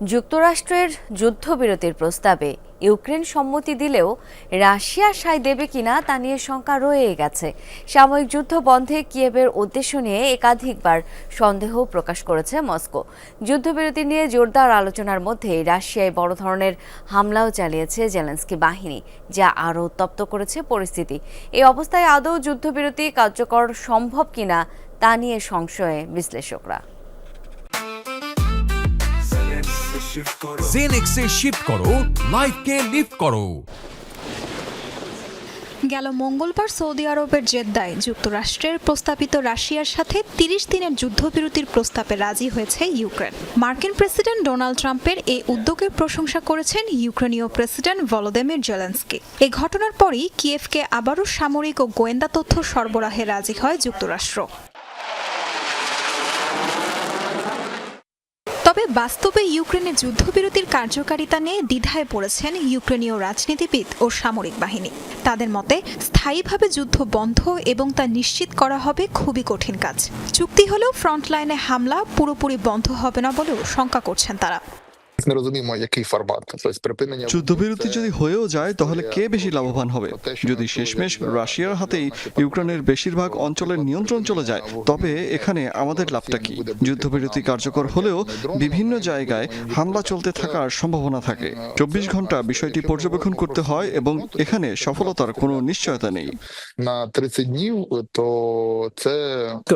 যুক্তরাষ্ট্রের যুদ্ধবিরতির প্রস্তাবে ইউক্রেন সম্মতি দিলেও রাশিয়া সায় দেবে কিনা তা নিয়ে শঙ্কা রয়ে গেছে। সাময়িক যুদ্ধ বন্ধে কিয়েভের উদ্দেশ্য নিয়ে একাধিকবার সন্দেহ প্রকাশ করেছে মস্কো। যুদ্ধবিরতি নিয়ে জোরদার আলোচনার মধ্যেই রাশিয়ায় বড় ধরনের হামলাও চালিয়েছে জেলেন্সকি বাহিনী, যা আরও উত্তপ্ত করেছে পরিস্থিতি। এই অবস্থায় আদৌ যুদ্ধবিরতি কার্যকর সম্ভব কিনা তা নিয়ে সংশয়ে বিশ্লেষকরা। জেনেক্সে শিফট করো লাইফকে লিফট করো। গেল মঙ্গলবার সৌদি আরবের জেদ্দায় যুক্তরাষ্ট্রের প্রস্তাবিত রাশিয়ার সাথে তিরিশ দিনের যুদ্ধবিরতির প্রস্তাবে রাজি হয়েছে ইউক্রেন। মার্কিন প্রেসিডেন্ট ডোনাল্ড ট্রাম্পের এই উদ্যোগের প্রশংসা করেছেন ইউক্রেনীয় প্রেসিডেন্ট ভলোদিমির জেলেন্সকি। এই ঘটনার পরই কিয়েভকে আবারও সামরিক ও গোয়েন্দা তথ্য সরবরাহে রাজি হয় যুক্তরাষ্ট্র তবে বাস্তবে ইউক্রেনে যুদ্ধবিরতির কার্যকারিতা নিয়ে দ্বিধায় পড়েছেন ইউক্রেনীয় রাজনীতিবিদ ও সামরিক বাহিনী। তাদের মতে, স্থায়ীভাবে যুদ্ধ বন্ধ এবং তা নিশ্চিত করা হবে খুবই কঠিন কাজ। চুক্তি হলেও ফ্রন্টলাইনে হামলা পুরোপুরি বন্ধ হবে না বলেও শঙ্কা করছেন তারা। не розуміємо, який формат. Тобто припинення যুদ্ধবিরতি যদি হয়েও যায় তাহলে কে বেশি লাভবান হবে যদি শেষমেশ রাশিয়ার হাতেই ইউক্রেনের বেশিরভাগ অঞ্চলের নিয়ন্ত্রণ চলে যায় তবে এখানে আমাদের লাভটা কি যুদ্ধবিরতি কার্যকর হলেও বিভিন্ন জায়গায় হামলা চলতে থাকার সম্ভাবনা থাকে চব্বিশ ঘন্টা বিষয়টি পর্যবেক্ষণ করতে হয় এবং এখানে সফলতার কোনো নিশ্চয়তা নেই на 30 днів, то це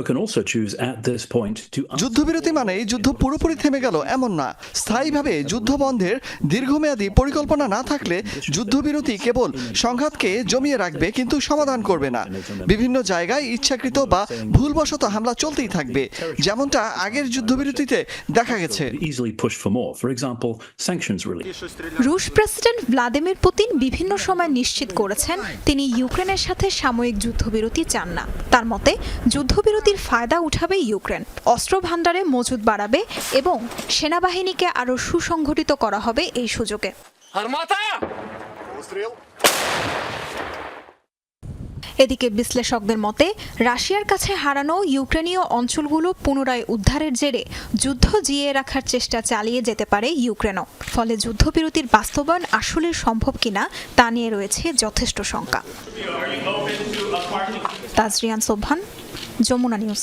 can also choose at this point to যুদ্ধবিরতি মানেই যুদ্ধ পুরোপুরি থেমে গেল এমন না স্থায়ীভাবে যুদ্ধ বন্ধের দীর্ঘমেয়াদী পরিকল্পনা না থাকলে যুদ্ধবিরতি কেবল সংঘাতকে জমিয়ে রাখবে কিন্তু সমাধান করবে না। বিভিন্ন জায়গায় ইচ্ছাকৃত বা ভুলবশত হামলা চলতেই থাকবে যেমনটা আগের যুদ্ধবিরতিতে দেখা গেছে. রুশ প্রেসিডেন্ট ভ্লাদিমির পুতিন বিভিন্ন সময় নিশ্চিত করেছেন তিনি ইউক্রেনের সাথে সাময়িক যুদ্ধবিরতি চান না। তার মতে যুদ্ধবিরতির ফায়দা উঠাবে ইউক্রেন। অস্ত্র ভাণ্ডারে মজুদ বাড়াবে এবং সেনাবাহিনীকে আরও সুসংগঠিত করা হবে এই সুযোগে। এদিকে বিশ্লেষকদের মতে রাশিয়ার কাছে হারানো ইউক্রেনীয় অঞ্চলগুলো পুনরায় উদ্ধারের জেরে যুদ্ধ জিয়ে রাখার চেষ্টা চালিয়ে যেতে পারে ইউক্রেনও। ফলে যুদ্ধবিরতির বাস্তবায়ন আসলে সম্ভব কিনা তা নিয়ে রয়েছে যথেষ্ট শঙ্কা। তাজরিয়ান সোভান যমুনা নিউজ।